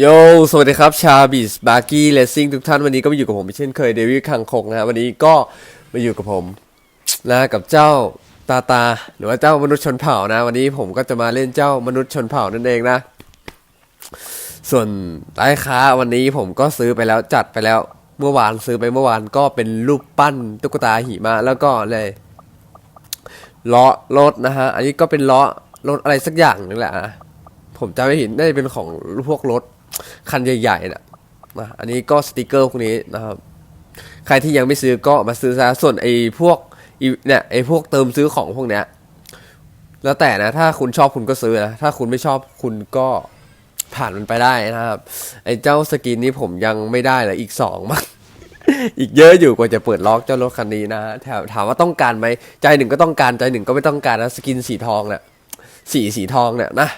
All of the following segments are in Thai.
โย สวัสดีครับ ชาบีสบาร์กี้เลสซิ่งทุกท่านวันนี้ก็มาอยู่กับผมเช่นเคยเดวิดคังคงนะฮะวันนี้ก็มาอยู่กับผมนะกับเจ้าตาตา หรือว่าเจ้ามนุษย์ชนเผ่านะ วันนี้ผมก็จะมาเล่นเจ้ามนุษย์ชนเผ่านั่นเองนะ ส่วนไอ้ค้าวันนี้ผมก็ซื้อไปแล้วจัดไปแล้วเมื่อวานซื้อไปเมื่อวานก็เป็นรูปปั้นตุ๊กตาหิมะแล้วก็เลยล้อรถนะฮะอันนี้ก็เป็นล้อรถอะไรสักอย่างนึงแหละนะผมจำไม่ผิดน่าจะเป็นของพวกรถ คันใหญ่ๆนะนะอันนี้ก็สติกเกอร์พวกนี้นะครับ ใครที่ยังไม่ซื้อก็มาซื้อซะส่วนไอ้พวกเนี่ยไอ้พวกเติมซื้อของพวกเนี้ยแล้วแต่นะ ถ้าคุณชอบคุณก็ซื้อนะ ถ้าคุณไม่ชอบคุณก็ผ่านมันไปได้นะครับ ไอ้เจ้าสกินนี้ผมยังไม่ได้เลยอีกสองมั้งอีกเยอะอยู่กว่าจะเปิดล็อกเจ้ารถคันนี้นะถามถามว่าต้องการไหมใจหนึ่งก็ต้องการใจหนึ่งก็ไม่ต้องการนะสกินสีทองเนี่ยสีสีทองเนี่ยนะ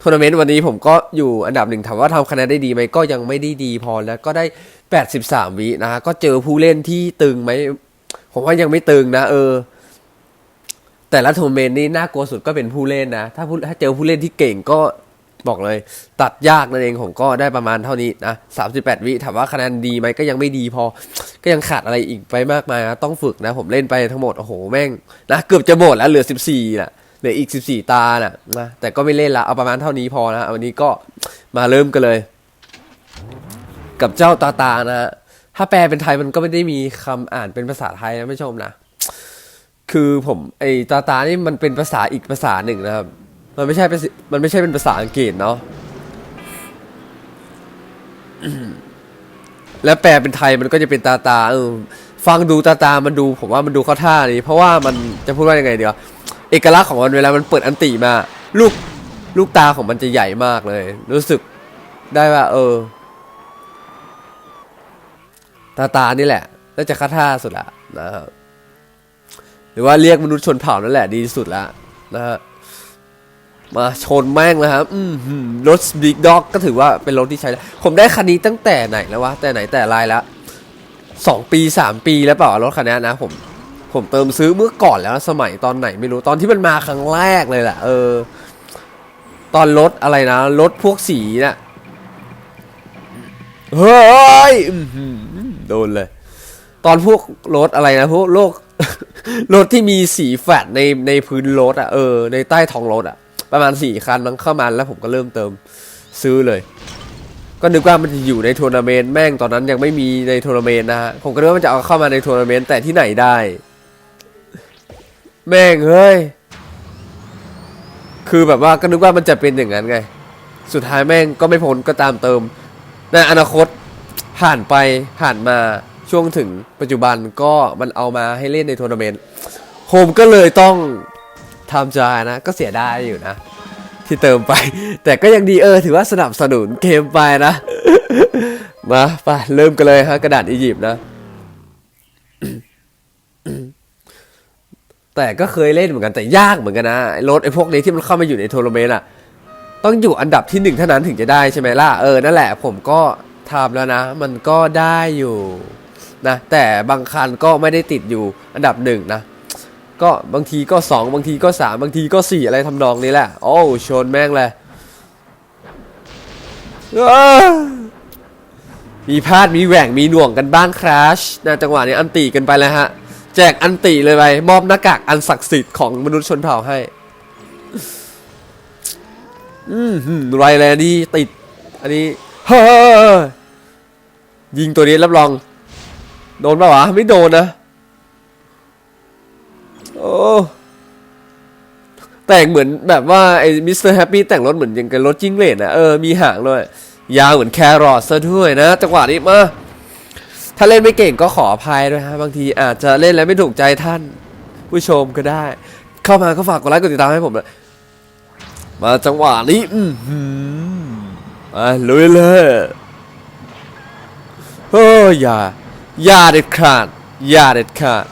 ทัวร์นาเมนต์วันนี้ผมก็อยู่อันดับหนึ่งถามว่าทำคะแนนได้ดีไหมก็ยังไม่ได้ดีพอแล้วก็ได้ 83 วินะฮะก็เจอผู้เล่นที่ตึงไหมผมว่ายังไม่ตึงนะ เออ แต่ละทัวร์นาเมนต์นี่น่ากลัวสุดก็เป็นผู้เล่นนะ ถ้าผู้ถ้าเจอผู้เล่นที่เก่งก็บอกเลย ตัดยากนั่นเองผมก็ได้ประมาณเท่านี้นะ 38 วิถามว่าคะแนนดีไหมก็ยังไม่ดีพอ ก็ยังขาดอะไรอีกไปมากมายนะต้องฝึกนะ ผมเล่นไปทั้งหมดโอ้โหแม่งนะเกือบจะหมดแล้วเหลือ 14น่ะ เหลืออีก 14 ตาน่ะนะแต่ก็ไม่เล่นละเอาประมาณเท่านี้พอนะวันนี้ก็มาเริ่มกันเลย กับเจ้าตาตานะฮะถ้าแปลเป็นไทยมันก็ไม่ได้มีคำอ่านเป็นภาษาไทยนะไม่ชมนะคือผมไอตาตานี่มันเป็นภาษาอีกภาษาหนึ่งนะครับ มันไม่ใช่เป็นมันไม่ใช่เป็นภาษาอังกฤษเนาะแล้วแปลเป็นไทยมันก็จะเป็นตาตาเออฟังดูตาตามันดูผมว่ามันดูเข้าท่าดีเพราะว่ามันจะพูดว่ายังไงเดียว เอกลักษณ์ของมันเวลามันเปิดอันติมา ลูกลูกตาของมันจะใหญ่มากเลย รู้สึกได้ว่า เออ ตาตานี่แหละน่าจะเข้าท่าสุดละนะครับหรือว่าเรียกมนุษย์ชนเผ่านั่นแหละดีสุดละนะฮะมาชนแม่งเลยครับอืมรถบิ๊กด็อกก็ถือว่าเป็นรถที่ใช้ ผมได้คันนี้ตั้งแต่ไหนแล้ววะแต่ไหนแต่ไรแล้วสองปีสามปีแล้วเปล่ารถคันนี้นะผม ผมเติมซื้อเมื่อก่อนแล้วสมัยตอนไหนไม่รู้ตอนที่มันมาครั้งแรกเลยแหละเออ ตอนรถอะไรนะรถพวกสีนะ่ะเฮ้ยโดนเลย ตอนพวกรถอะไรนะพวกโลกรถที่มีสีแฟลตในในพื้นรถอะเออในใต้ท้องรถอะประมาณสี่คันมันเข้ามาแล้วผมก็เริ่มเติมซื้อเลย ก็นึกว่ามันจะอยู่ในทัวร์นาเมนต์แม่งตอนนั้นยังไม่มีในทัวร์นาเมนต์นะฮะผมก็นึกว่ามันจะเอาเข้ามาในทัวร์นาเมนต์แต่ที่ไหนได้ แม่งเฮ้ย คือแบบว่าก็นึกว่ามันจะเป็นอย่างนั้นไง สุดท้ายแม่งก็ไม่พ้นก็ตามเติม ในอนาคตผ่านไปผ่านมาช่วงถึงปัจจุบันก็มันเอามาให้เล่นในทัวร์นาเมนต์ผมก็เลยต้องทำใจนะ ก็เสียดายอยู่นะ ที่เติมไป แต่ก็ยังดีเออ ถือว่าสนับสนุนเกมไปนะ มาไปเริ่มกันเลยฮะกระดาษอียิปต์นะ แต่ก็เคยเล่นเหมือนกันแต่ยากเหมือนกันนะรถไอ้พวกนี้ที่มันเข้ามาอยู่ในทัวร์นาเมนต์อะต้องอยู่อันดับที่หนึ่งเท่านั้นถึงจะได้ใช่ไหมล่ะเออนั่นแหละผมก็ทำแล้วนะ มันก็ได้อยู่นะแต่บางคันก็ไม่ได้ติดอยู่อันดับหนึ่งนะก็บางทีก็สองบางทีก็สามบางทีก็สี่อะไรทำนองนี้แหละ โอ้ชนแม่งเลยมีพลาดมีแหว่งมีหน่วงกันบ้างคราชนะจังหวะนี้อันตีกันไปแล้วฮะ แจกอันติเลยไปมอบหน้ากากอันศักดิ์สิทธิ์ของมนุษย์ชนเผ่าให้ อืมไรแลนดี้ติด อันนี้เฮ้ยยิงตัวนี้รับรอง โดนปะวะ ไม่โดนนะ โอ้แต่งเหมือนแบบว่าไอ้มิสเตอร์แฮปปี้แต่งรถเหมือนยังกับรถจิ้งเหลนอะเออ มีหางด้วย ยาวเหมือนแครอทซะด้วยนะจังหวะนี้มา ถ้าเล่นไม่เก่งก็ขออภัยด้วยฮะบางทีอาจจะเล่นแล้วไม่ถูกใจท่าน ผู้ชมก็ได้ เข้ามาก็ฝากกดไลค์กดติดตามให้ผมเลยมาจังหวะนี้อือหือมาลุยเลยโอ้ยอย่าอย่าเด็ดขาดอย่าเด็ดขาด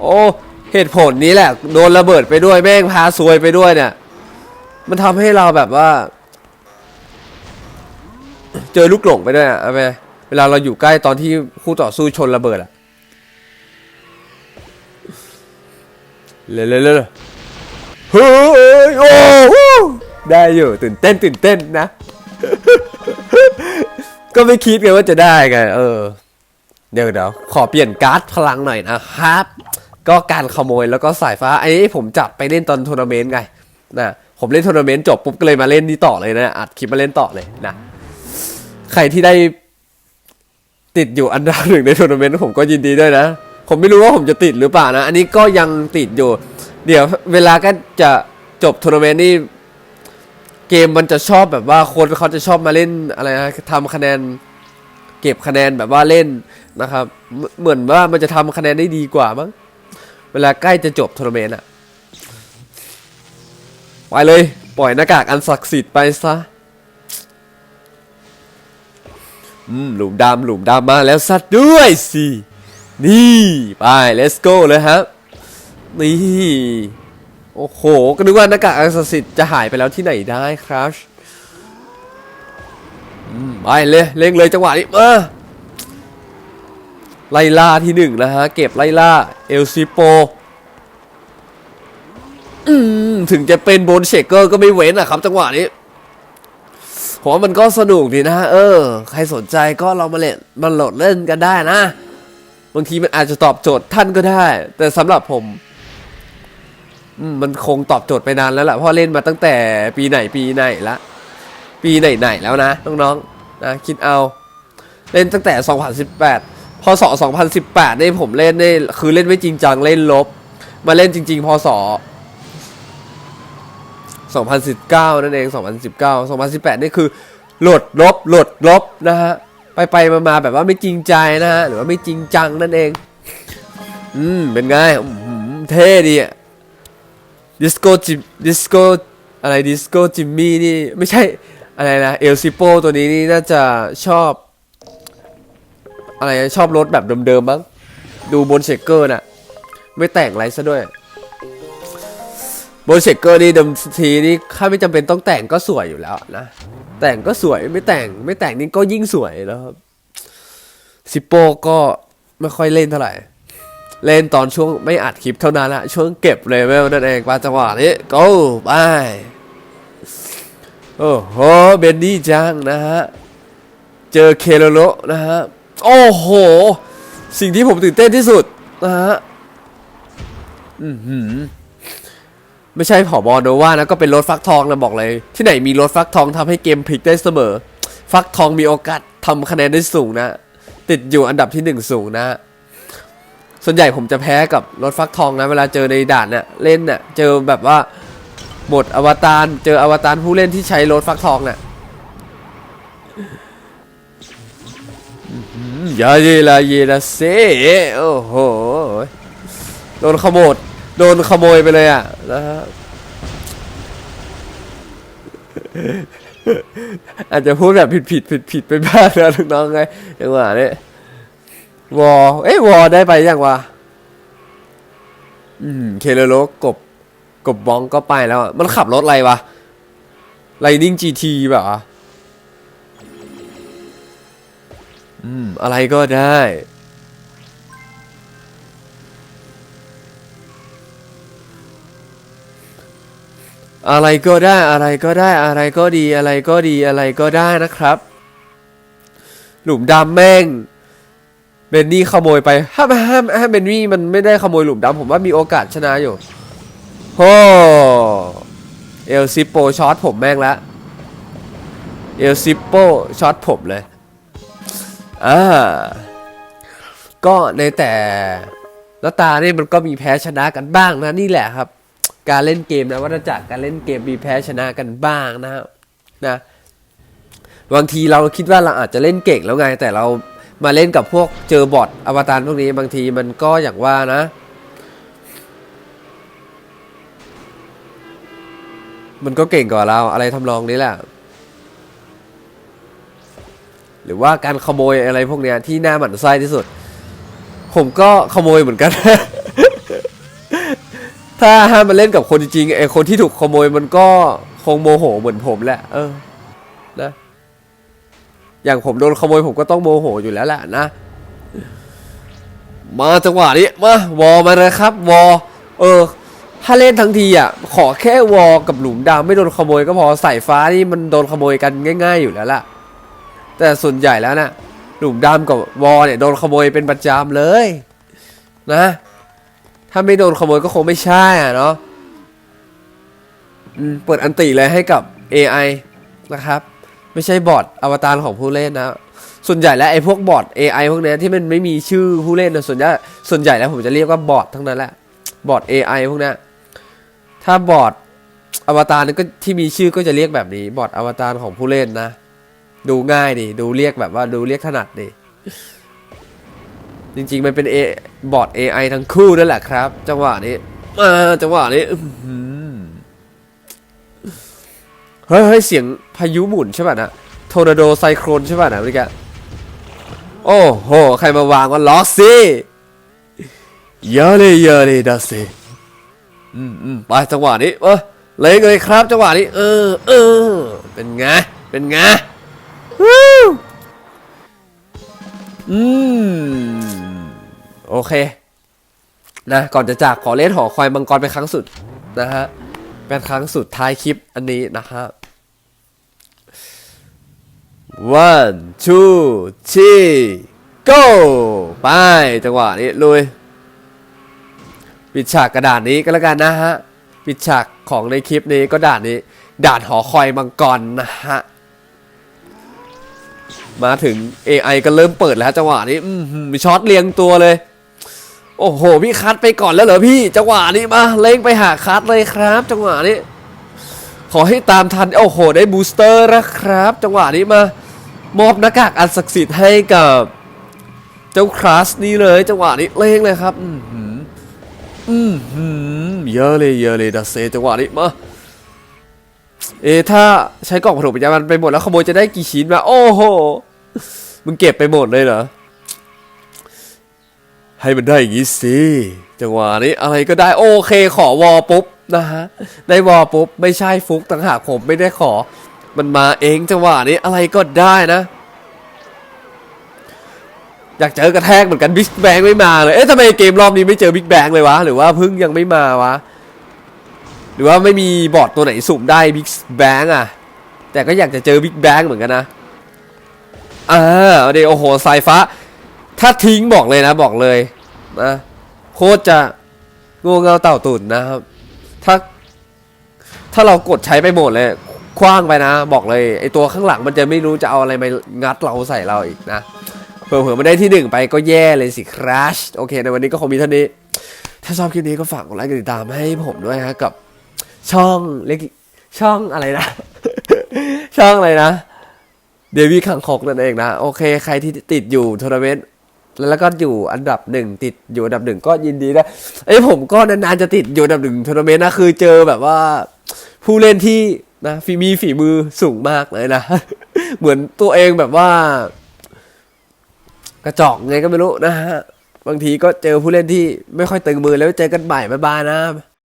โอ้เหตุผลนี้แหละ โดนระเบิดไปด้วยแม่งพาซวยไปด้วยเนี่ย มันทำให้เราแบบว่า เจอลูกหลงไปด้วยอะเอาไปเวลาเราอยู่ใกล้ตอนที่คู่ต่อสู้ชนระเบิดอะเร็วๆๆเฮ้ยโอ้ได้อยู่ตื่นเต้นตื่นเต้นนะ ก็ไม่คิดไงว่าจะได้ไงเออ เดี๋ยวเดี๋ยวขอเปลี่ยนการ์ดพลังหน่อยนะครับ ก็การขโมยแล้วก็สายฟ้าไอ้ผมจับไปเล่นตอนทัวร์นาเมนต์ไงนะผมเล่นทัวร์นาเมนต์จบปุ๊บก็เลยมาเล่นนี่ต่อเลยนะอัดคลิปมาเล่นต่อเลยนะ ใครที่ได้ติดอยู่อันดับหนึ่งในทัวร์นาเมนต์ผมก็ยินดีด้วยนะ ผมไม่รู้ว่าผมจะติดหรือเปล่านะ อันนี้ก็ยังติดอยู่ เดี๋ยวเวลาก็จะจบทัวร์นาเมนต์นี่เกมมันจะชอบแบบว่าคนเขาจะชอบมาเล่นอะไรนะทำคะแนน เก็บคะแนนแบบว่าเล่นนะครับ เหมือนว่ามันจะทำคะแนนได้ดีกว่ามั้งเวลาใกล้จะจบทัวร์นาเมนต์อะไปเลย ปล่อยหน้ากากอันศักดิ์สิทธิ์ไปซะ อืมหลุมดำหลุมดำมาแล้วสัตว์ด้วยสินี่ไป let's go เลยครับ นี่ โอ้โห ก็นึกว่าหน้ากากอันต์สิทธิ์จะหายไปแล้วที่ไหนได้ครับอืมไปเลย เล่งเลยจังหวะนี้มาไล่ล่าที่หนึ่งนะฮะ เก็บไล่ล่า เอลซิโปถึงจะเป็นโบนเชเกอร์ก็ไม่เว้นอะครับจังหวะนี้ ผมว่ามันก็สนุกดีนะเออ ใครสนใจก็เรามาเล่นมาโหลดเล่นกันได้นะ บางทีมันอาจจะตอบโจทย์ท่านก็ได้ แต่สำหรับผมมันคงตอบโจทย์ไปนานแล้วแหละเพราะเล่นมาตั้งแต่ปีไหนปีไหนละปีไหนไหนแล้วนะน้องๆนะคิดเอา เล่นตั้งแต่ 2018 พศ 2018 นี่ผมเล่นนี่คือเล่นไม่จริงจังเล่นลบ มาเล่นจริง ๆ พศ 2019 นั่นเอง 2019 2018 นี่คือหลดลบหลดลบนะฮะ ไปไปมามาแบบว่าไม่จริงใจนะฮะ หรือว่าไม่จริงจังนั่นเอง อืม เป็นไงเท่ดีอะดิสโก้จิดิสโก้อะไรดิสโก้จิมมี่นี่ ไม่ใช่อะไรนะเอลซิโปตัวนี้นี่น่าจะชอบ อะไรชอบรถแบบเดิมๆมั้งดูบนเชคเกอร์น่ะ ไม่แต่งอะไรซะด้วย โบนเชคเกอร์นี่เดิมทีนี่ถ้าไม่จำเป็นต้องแต่งก็สวยอยู่แล้วนะ แต่งก็สวยไม่แต่งไม่แต่งนี่ก็ยิ่งสวยแล้วครับซิโปก็ไม่ค่อยเล่นเท่าไหร่ เล่นตอนช่วงไม่อัดคลิปเท่านั้นละช่วงเก็บเลเวลนั่นเองมาจังหวะนี้ go ไปโอ้โหเบนนี่จังนะฮะ เจอเคโลโลนะฮะ โอ้โห สิ่งที่ผมตื่นเต้นที่สุดนะฮะ อือหือ ไม่ใช่ผอบอโนว่านะก็เป็นรถฟักทองนะบอกเลย ที่ไหนมีรถฟักทองทำให้เกมพลิกได้เสมอ ฟักทองมีโอกาสทำคะแนนได้สูงนะ ติดอยู่อันดับที่หนึ่งสูงนะ ส่วนใหญ่ผมจะแพ้กับรถฟักทองนะ เวลาเจอในด่านเนี่ยเล่นเนี่ยเจอแบบว่าหมดอวตารเจออวตารผู้เล่นที่ใช้รถฟักทองเนี่ยอื้อหือยาเยลาเยลาเซโอ้โหโดนขโมย โดนขโมยไปเลยอะนะฮะอาจจะพูดแบบผิดผิดผิดผิดไปบ้างนะน้องๆไงจังหวะนี้วอเอ้ยวอได้ไปยังวะอืมเคเลโลกบกบบ้องก็ไปแล้ว มันขับรถอะไรวะไลนิ่งจีทีแบบอืม อะไรก็ได้ อะไรก็ได้อะไรก็ได้อะไรก็ดีอะไรก็ดีอะไรก็ได้นะครับ หลุมดำแม่งเบนนี่ขโมยไปถ้าถ้าถ้ามเบนนี่มันไม่ได้ขโมยหลุมดำผมว่ามีโอกาสชนะอยู่โอ้เอลซิปโปช็อตผมแม่งละเอลซิปโปช็อตผมเลยอ่าก็ในแต่ละตานี่มันก็มีแพ้ชนะกันบ้างนะนี่แหละครับ การเล่นเกมนะวัฏจักรการเล่นเกมมีแพ้ชนะกันบ้างนะครับนะบางทีเราคิดว่าเราอาจจะเล่นเก่งแล้วไง แต่เรามาเล่นกับพวกเจอบอทอวตารพวกนี้บางทีมันก็อย่างว่านะ มันก็เก่งกว่าเราอะไรทำนองนี้แหละหรือว่าการขโมยอะไรพวกเนี้ยที่น่าหมั่นไส้ที่สุด ผมก็ขโมยเหมือนกัน ถ้าห้ามมาเล่นกับคนจริงๆไอ้คนที่ถูกขโมยมันก็คงโมโหเหมือนผมแหละ เออ นะ อย่างผมโดนขโมยผมก็ต้องโมโหอยู่แล้วแหละนะ มาจังหวะนี้มาวอมาเลยครับ วอ เออ ถ้าเล่นทั้งทีอะ ขอแค่วอลกับหลุมดำไม่โดนขโมยก็พอสายฟ้านี่มันโดนขโมยกันง่าย ๆ อยู่แล้วล่ะ แต่ส่วนใหญ่แล้วนะหลุมดำกับวอลเนี่ยโดนขโมยเป็นประจำเลย นะ ถ้าไม่โดนขโมยก็คงไม่ใช่อะเนาะเปิดอันติเลยให้กับ AI นะครับ ไม่ใช่บอทอวตารของผู้เล่นนะ ส่วนใหญ่แล้วไอ้พวกบอท AI พวกนี้ที่มันไม่มีชื่อผู้เล่นนะส่วนใหญ่ส่วนใหญ่แล้วผมจะเรียกว่าบอททั้งนั้นแหละบอท AI พวกนี้ถ้าบอทอวตารก็ที่มีชื่อก็จะเรียกแบบนี้ บอทอวตารของผู้เล่นนะ ดูง่ายดิดูเรียกแบบว่าดูเรียกถนัดดิ จริงๆ มันเป็น A บอท AI ทั้งคู่นั่นแหละครับ จังหวะนี้มาจังหวะนี้เฮ้ยเฮ้ยเสียงพายุหมุนใช่ป่ะนะทอร์นาโดไซโครนใช่ป่ะนะเมื่อกี้โอ้โห ใครมาวางว่าล็อกซี่เยอะเลยเยอะเลยดัสซี่อืมอืมไปจังหวะนี้ เออเลยเลยครับ จังหวะนี้ เออเออเป็นไงเป็นไงอืม โอเค นะก่อนจะจากขอเล่นหอคอยมังกรเป็นครั้งสุดนะฮะเป็นครั้งสุดท้ายคลิปอันนี้นะครับ one two three go ไปจังหวะนี้ลุยปิดฉากกระดาษนี้ก็แล้วกันนะฮะปิดฉากของในคลิปนี้ก็ด่านนี้ ด่านหอคอยมังกรนะฮะมาถึง AI ก็เริ่มเปิดแล้วจังหวะนี้อือหือช็อตเรียงตัวเลย โอ้โหพี่คัดไปก่อนแล้วเหรอพี่ จังหวะนี้มาเล่งไปหาคัดเลยครับ จังหวะนี้ ขอให้ตามทันโอ้โห ได้บูสเตอร์แล้วครับ จังหวะนี้มามอบหน้ากากอันศักดิ์สิทธิ์ให้กับ เจ้าคลาสนี้เลย จังหวะนี้เล่งเลยครับ อือหืออืมหืมเยอะเลยเยอะเลยดัสเซจังหวะนี้มาเอถ้าใช้กล่องผสมปัญญามันไปหมดแล้วขโมยจะได้กี่ชิ้นมาโอ้โหมึงเก็บไปหมดเลยเหรอ ให้มันได้อย่างงี้สิ จังหวะนี้อะไรก็ได้โอเคขอวอปุ๊บนะฮะ ได้วอปุ๊บ ไม่ใช่ฟุกต่างหากผมไม่ได้ขอ มันมาเองจังหวะนี้อะไรก็ได้นะ อยากเจอกระแทกเหมือนกันบิ๊กแบงไม่มาเลย เอ๊ะทำไมเกมรอบนี้ไม่เจอบิ๊กแบงเลยวะ หรือว่าพิ่งยังไม่มาวะ หรือว่าไม่มีบอร์ดตัวไหนสุ่มได้บิ๊กแบงอะ แต่ก็อยากจะเจอบิ๊กแบงเหมือนกันนะอ่าเดี๋ยวโอ้โหสายฟ้า ถ้าทิ้งบอกเลยนะบอกเลยนะโคตรจะง่เงาเต่าตุ่นนะครับ ถ้า ถ้าเรากดใช้ไปหมดเลยคว้างไปนะ บอกเลยไอตัวข้างหลังมันจะไม่รู้จะเอาอะไรมางัดเราใส่เราอีกนะเผื่อๆม่ได้ที่หนึ่งไปก็แย่เลยสิคราชโอเคในวันนี้ก็คงมีเท่านี้ ถ้าชอบคลิปนี้ก็ฝากกดไลค์กดติดตามให้ผมด้วยฮะกับช่องเล็กช่องอะไรนะ ช่องอะไรนะ เดวิดขังคกนั่นเองนะ โอเค ใครที่ติดอยู่ทัวร์นาเมนต์ แล้วก็อยู่อันดับหนึ่งติดอยู่อันดับหนึ่งก็ยินดีนะไอ้ผมก็นานๆจะติดอยู่อันดับหนึ่งทัวร์นาเมนต์นะคือเจอแบบว่าผู้เล่นที่นะฝีมีฝีมือสูงมากเลยนะ เหมือนตัวเองแบบว่า กระจอกไงก็ไม่รู้นะฮะบางทีก็เจอผู้เล่นที่ไม่ค่อยตึงมือแล้วเจอกันใหม่บ๊ายบายนะ